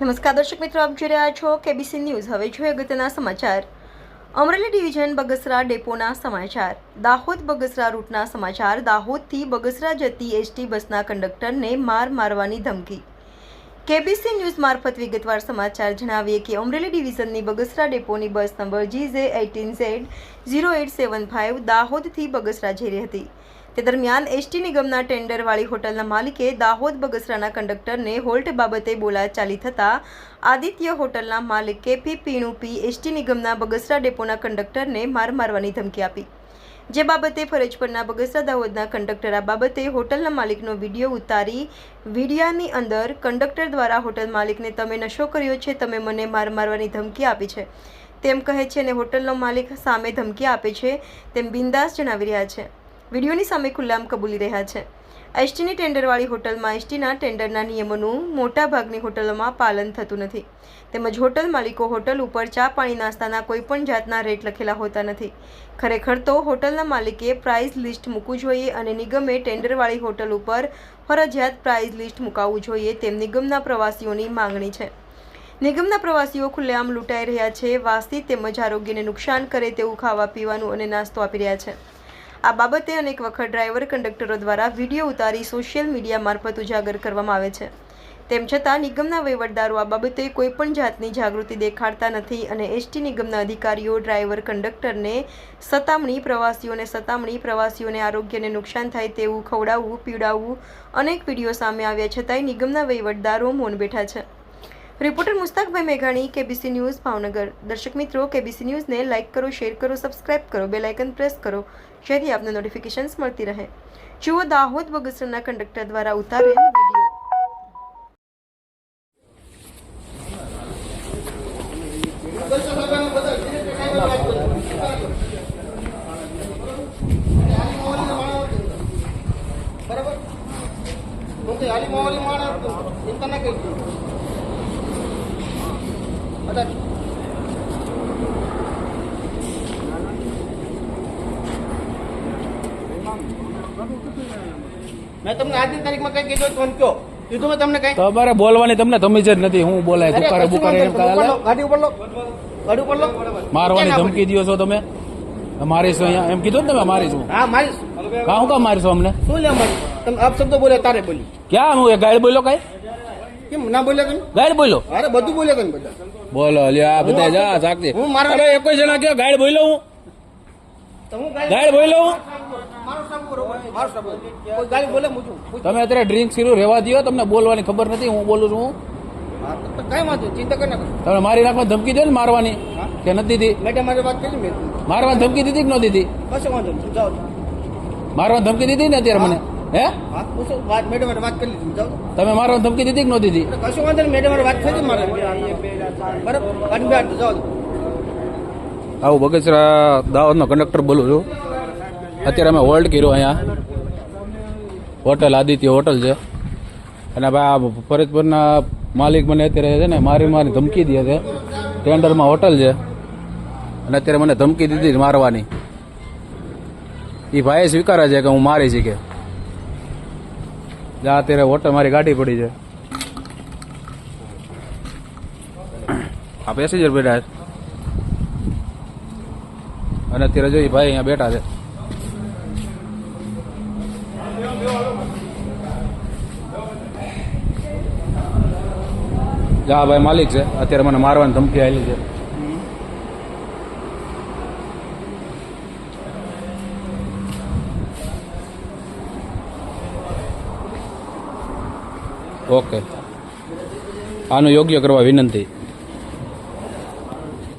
નમસ્કાર દર્શક મિત્રો, આપ જોઈ રહ્યા છો કેબીસી ન્યૂઝ હવે જોઈએ અગત્યના સમાચાર. અમરેલી ડિવિઝન બગસરા ડેપોના સમાચાર. દાહોદ બગસરા રૂટના સમાચાર. દાહોદથી બગસરા જતી એસટી બસના કંડક્ટરને માર મારવાની ધમકી. કેબીસી ન્યૂઝ મારફત વિગતવાર સમાચાર જણાવીએ કે અમરેલી ડિવિઝનની Bagasara ડેપોની bus number G J eighteen Z zero eight seven five દાહોદથી Bagasara જઈ રહી હતી. તે દરમિયાન એસટી નિગમના ટેન્ડરવાળી હોટલના માલિકે દાહોદ બગસરાના કંડક્ટરને હોલ્ટ બાબતે બોલાચાલી થતાં આદિત્ય હોટલના માલિક કેપી પીણું પી એસટી નિગમના બગસરા ડેપોના કંડક્ટરને માર મારવાની ધમકી આપી. જે બાબતે ફરજ પરના બગસરા દાહોદના કંડક્ટર આ બાબતે હોટલના માલિકનો વીડિયો ઉતારી વિડિયાની અંદર કંડક્ટર દ્વારા હોટલ માલિકને, તમે નશો કર્યો છે, તમે મને માર મારવાની ધમકી આપી છે. તેમ કહે છે અને હોટલનો માલિક સામે ધમકી આપે છે તેમ બિંદાસ જણાવી રહ્યા છે. વિડીયોની સામે ખુલ્લામ કબૂલી રહ્યા છે. એસટીની ટેન્ડરવાળી હોટલમાં એસટીના ટેન્ડરના નિયમોનું મોટાભાગની હોટલોમાં પાલન થતું નથી. તેમજ હોટલ માલિકો હોટલ ઉપર ચા પાણી નાસ્તાના કોઈપણ જાતના રેટ લખેલા હોતા નથી. ખરેખર તો હોટલના માલિકે પ્રાઇઝ લિસ્ટ મૂકવું જોઈએ અને નિગમે ટેન્ડરવાળી હોટલ ઉપર ફરજિયાત પ્રાઇઝ લિસ્ટ મુકાવવું જોઈએ તેમ નિગમના પ્રવાસીઓની માંગણી છે. નિગમના પ્રવાસીઓ ખુલ્લેઆમ લૂંટાઈ રહ્યા છે, વાસી તેમજ આરોગ્યને નુકસાન કરે તેવું ખાવા પીવાનું અને નાસ્તો આપી રહ્યા છે. આ બાબતે અનેક વખત ડ્રાઈવર કંડક્ટરો દ્વારા વીડિયો ઉતારી સોશિયલ મીડિયા મારફત ઉજાગર કરવામાં આવે છે. તેમ છતાં નિગમના વહીવટદારો આ બાબતે કોઈપણ જાતની જાગૃતિ દેખાડતા નથી અને એસટી નિગમના અધિકારીઓ, ડ્રાઈવર, કંડક્ટરને સતામણી પ્રવાસીઓને સતામણી પ્રવાસીઓને આરોગ્યને નુકસાન થાય તેવું ખવડાવવું, પીવડાવવું અનેક વીડિયો સામે આવ્યા છતાંય નિગમના વહીવટદારો મૌન બેઠા છે. રિપોર્ટર મુસ્તાકભાઈ મેઘાણી, કેબીસી ન્યૂઝ, ભાવનગર. દર્શક મિત્રો, કેબીસી ન્યૂઝને લાઇક કરો શેર કરો સબસ્ક્રાઇબ કરો બે લાઇકન પ્રેસ કરો, જેથી આપને નોટિફિકેશન્સ મળતી રહે. જુઓ દાહોદ બગસરના કંડક્ટર દ્વારા ઉતારેલ વીડિયો મોવાલી માણસ અચ્છા મેં તમને આજની તારીખમાં કઈ કીધું તો કયો કીધું મેં તમને કઈ? તમારે બોલવાની તમને તમે જ નથી હું બોલાય દુકારે બુકારે એમ કાલે ગાડી ઉપર લો. ગાડી ઉપર લો. મારવાની ધમકી દો છો તમે? મારીશું અહીંયા? એમ કીધું ને તમે મારીશું હા મારીશ હા હું કામ મારીશું અમને? શું લે મારી તમે આપ શબ્દ બોલ્યા તારે બોલી. ક્યાં? હું એ ગાઈડ બોલ્યો કઈ? કેમ? ના બોલ્યા તમે? ગાઈડ બોલ્યો? અરે બધું બોલ્યા તમે બધા. બોલો લ્યા બધા જા સાક્ષી હું મારા- અરે એક જણા કયો ગાઈડ બોલ્યો હું ગાઈડ બોલ્યો હું તમે અત્યારે ડ્રિંક શીરું રહેવા દો તમને બોલવાની ખબર નથી હું બોલું છું તમે મારી નાખવાની ધમકી દો ને મારવાની કે નથી દીધી? મેડમ મારી વાત કરી મારવાની ધમકી દીધી કે ન દીધી? મારવાની ધમકી દીધી ને અત્યારે મને? હે? વાત મેડમ વાત કરી લીધી તમે મારવાની ધમકી દીધી કે નહોતી દીધી? તો વાંધો નહીં મેડમ વાત થઈ મારે. બરાબર ગાડી બેઠ જાઓ આવું બગસરા દાહોદનો કંડક્ટર બોલું છું. અત્યારે અમે હોલ્ડ કર્યો અહીંયા. હોટલ આદિત્ય હોટલ છે. અને ભાઈ આ ફરજપુરના માલિક મને અત્યારે છે ને મારી મારી ધમકી દે છે. ટેન્ડરમાં હોટલ છે. અને અત્યારે મને ધમકી દીધી મારવાની. એ ભાઈએ સ્વીકારે છે કે હું મારી છે જ્યાં અત્યારે હોટલ મારી ગાડી પડી છે. આ પેસેન્જર બેઠા છે. અને અત્યારે જોઈએ ભાઈ અહીંયા બેઠા છે. જા ભાઈ, માલિક છે. અત્યારે મને મારવાની ધમકી આવેલી છે. ઓકે. આનું યોગ્ય કરવા વિનંતી.